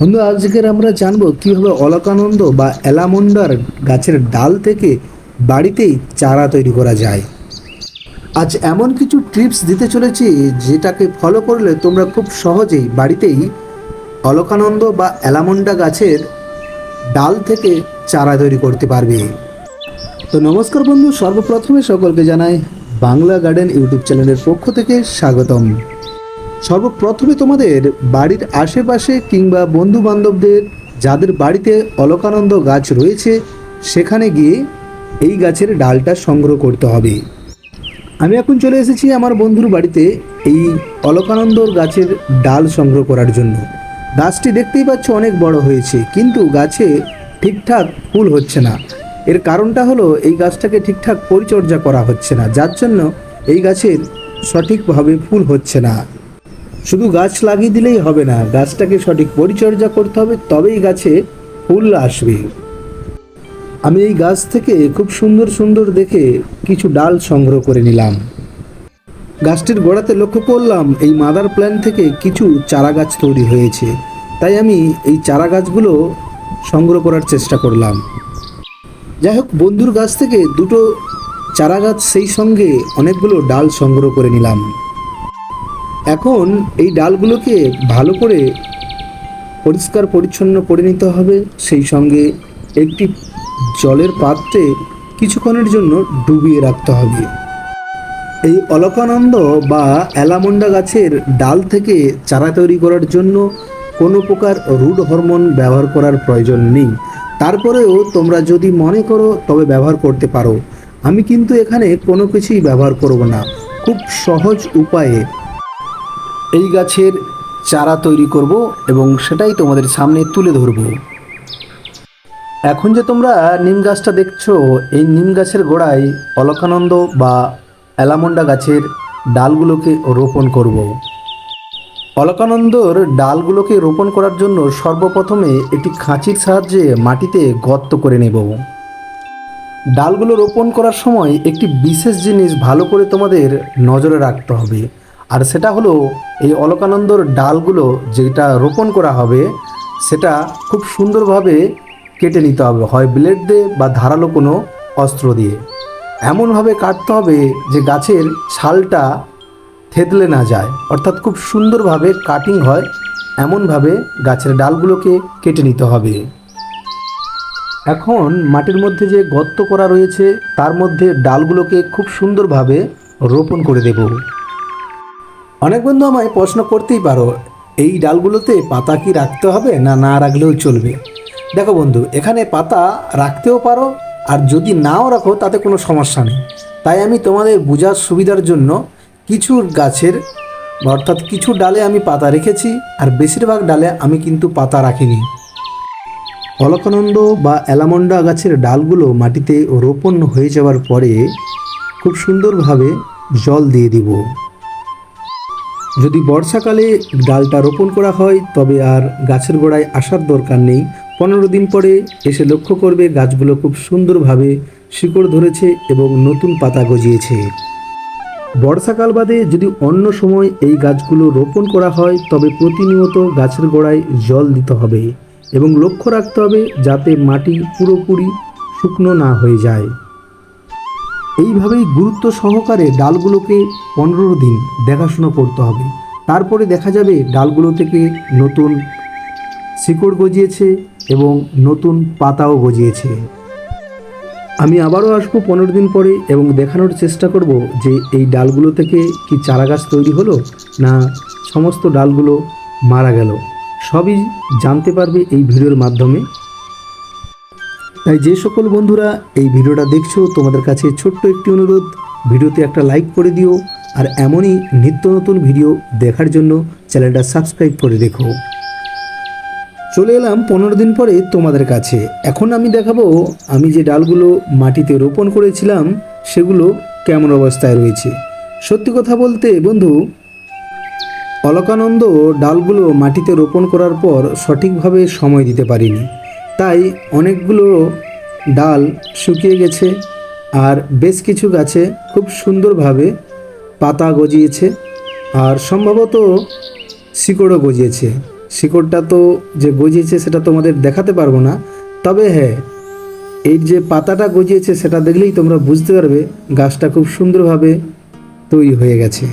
বন্ধু, আজকের আমরা জানব কীভাবে অলকানন্দ বা এলামন্ডার গাছের ডাল থেকে বাড়িতেই চারা তৈরি করা যায়। আজ এমন কিছু টিপস দিতে চলেছি যেটাকে ফলো করলে তোমরা খুব সহজেই বাড়িতেই অলকানন্দ বা অ্যালামন্ডা গাছের ডাল থেকে চারা তৈরি করতে পারবে। তো নমস্কার বন্ধু, সর্বপ্রথমে সকলকে জানাই বাংলা গার্ডেন ইউটিউব চ্যানেলের পক্ষ থেকে স্বাগতম। সর্বপ্রথমে তোমাদের বাড়ির আশেপাশে কিংবা বন্ধু বান্ধবদের যাদের বাড়িতে অলকানন্দ গাছ রয়েছে, সেখানে গিয়ে এই গাছের ডালটা সংগ্রহ করতে হবে। আমি এখন চলে এসেছি আমার বন্ধুর বাড়িতে এই অলকানন্দর গাছের ডাল সংগ্রহ করার জন্য। গাছটি দেখতেই পাচ্ছ অনেক বড় হয়েছে, কিন্তু গাছে ঠিকঠাক ফুল হচ্ছে না। এর কারণটা হলো এই গাছটাকে ঠিকঠাক পরিচর্যা করা হচ্ছে না, যার জন্য এই গাছের সঠিকভাবে ফুল হচ্ছে না। শুধু গাছ লাগিয়ে দিলেই হবে না, গাছটাকে সঠিক পরিচর্যা করতে হবে, তবেই গাছে ফুল আসবে। আমি এই গাছ থেকে খুব সুন্দর সুন্দর দেখে কিছু ডাল সংগ্রহ করে নিলাম। গাছটির গোড়াতে লক্ষ্য করলাম এই মাদার প্ল্যান থেকে কিছু চারা গাছ তৈরি হয়েছে। তাই আমি এই চারা গাছগুলো সংগ্রহ করার চেষ্টা করলাম। যাই হোক, বন্ধুর গাছ থেকে দুটো চারা গাছ সেই সঙ্গে অনেকগুলো ডাল সংগ্রহ করে নিলাম। এখন এই ডালগুলোকে ভালো করে পরিষ্কার পরিচ্ছন্ন করে নিতে হবে। সেই সঙ্গে একটি জলের পাত্রে কিছুক্ষণের জন্য ডুবিয়ে রাখতে হবে। এই অলকানন্দ বা অ্যালামন্ডা গাছের ডাল থেকে চারা তৈরি করার জন্য কোনো প্রকার রুট হরমোন ব্যবহার করার প্রয়োজন নেই। তারপরেও তোমরা যদি মনে করো তবে ব্যবহার করতে পারো। আমি কিন্তু এখানে কোনো কিছুই ব্যবহার করব না। খুব সহজ উপায়ে এই গাছের চারা তৈরি করব এবং সেটাই তোমাদের সামনে তুলে ধরব। এখন যে তোমরা নিম গাছটা দেখছ, এই নিম গাছের গোড়ায় অলকানন্দ বা অ্যালামন্ডা গাছের ডালগুলোকে রোপণ করব। অলকানন্দর ডালগুলোকে রোপণ করার জন্য সর্বপ্রথমে একটি খাঁচির সাহায্যে মাটিতে গর্ত করে নেব। ডালগুলো রোপণ করার সময় একটি বিশেষ জিনিস ভালো করে তোমাদের নজরে রাখতে হবে। আর সেটা হলো এই অলকানন্দর ডালগুলো যেটা রোপণ করা হবে, সেটা খুব সুন্দরভাবে কেটে নিতে হবে, হয় ব্লেড দিয়ে বা ধারালো কোনো অস্ত্র দিয়ে। এমনভাবে কাটতে হবে যে গাছের ছালটা থেতলে না যায়। অর্থাৎ খুব সুন্দরভাবে কাটিং হয়, এমনভাবে গাছের ডালগুলোকে কেটে নিতে হবে। এখন মাটির মধ্যে যে গর্ত করা রয়েছে, তার মধ্যে ডালগুলোকে খুব সুন্দরভাবে রোপণ করে দেব। অনেক বন্ধু আমায় প্রশ্ন করতেই পারো, এই ডালগুলোতে পাতা কি রাখতে হবে না না রাখলেও চলবে? দেখো বন্ধু, এখানে পাতা রাখতেও পারো আর যদি নাও রাখো তাতে কোনো সমস্যা নেই। তাই আমি তোমাদের বোঝার সুবিধার জন্য কিছু গাছের, অর্থাৎ কিছু ডালে আমি পাতা রেখেছি আর বেশিরভাগ ডালে আমি কিন্তু পাতা রাখিনি। অলকানন্দ বা অ্যালামন্ডা গাছের ডালগুলো মাটিতে রোপণ হয়ে যাওয়ার পরে খুব সুন্দরভাবে জল দিয়ে দিব। যদি বর্ষাকালে ডালটা রোপণ করা হয়, তবে আর গাছের গোড়ায় আসার দরকার নেই। পনেরো দিন পরে এসে লক্ষ্য করবে গাছগুলো খুব সুন্দরভাবে শিকড় ধরেছে এবং নতুন পাতা গজিয়েছে। বর্ষাকাল বাদে যদি অন্য সময় এই গাছগুলো রোপণ করা হয়, তবে প্রতিনিয়ত গাছের গোড়ায় জল দিতে হবে এবং লক্ষ্য রাখতে হবে যাতে মাটি পুরোপুরি শুকনো না হয়ে যায়। এইভাবেই গুরুত্ব সহকারে ডালগুলোকে পনেরো দিন দেখাশোনা করতে হবে। তারপরে দেখা যাবে ডালগুলো থেকে নতুন শিকড় গজিয়েছে এবং নতুন পাতাও গজিয়েছে। আমি আবারও আসব পনেরো দিন পরে এবং দেখানোর চেষ্টা করব যে এই ডালগুলো থেকে কি চারা গাছ তৈরি হলো না সমস্ত ডালগুলো মারা গেল। সবই জানতে পারবে এই ভিডিওর মাধ্যমে। তাই যে সকল বন্ধুরা এই ভিডিওটা দেখছ, তোমাদের কাছে ছোট্ট একটি অনুরোধ, ভিডিওতে একটা লাইক করে দিও, আর এমনই নিত্য নতুন ভিডিও দেখার জন্য চ্যানেলটা সাবস্ক্রাইব করে দেখো চলে এলাম পনেরো দিন পরে তোমাদের কাছে। এখন আমি দেখাবো, আমি যে ডালগুলো মাটিতে রোপণ করেছিলাম, সেগুলো কেমন অবস্থায় রয়েছে। সত্যি কথা বলতে, বন্ধু, অলকানন্দ ডালগুলো মাটিতে রোপণ করার পর সঠিকভাবে সময় দিতে পারিনি। তাই অনেকগুলো ডাল শুকিয়ে গেছে আর বেশ কিছু গাছে খুব সুন্দরভাবে পাতা গজিয়েছে আর সম্ভবত শিকড়ও গজিয়েছে। শিকড়টা তো যে গজিয়েছে সেটা তোমাদের দেখাতে পারব না। তবে হ্যাঁ এই যে পাতাটা গজিয়েছে সেটা দেখলেই তোমরা বুঝতে পারবে গাছটা খুব সুন্দরভাবে তৈরি হয়ে গেছে।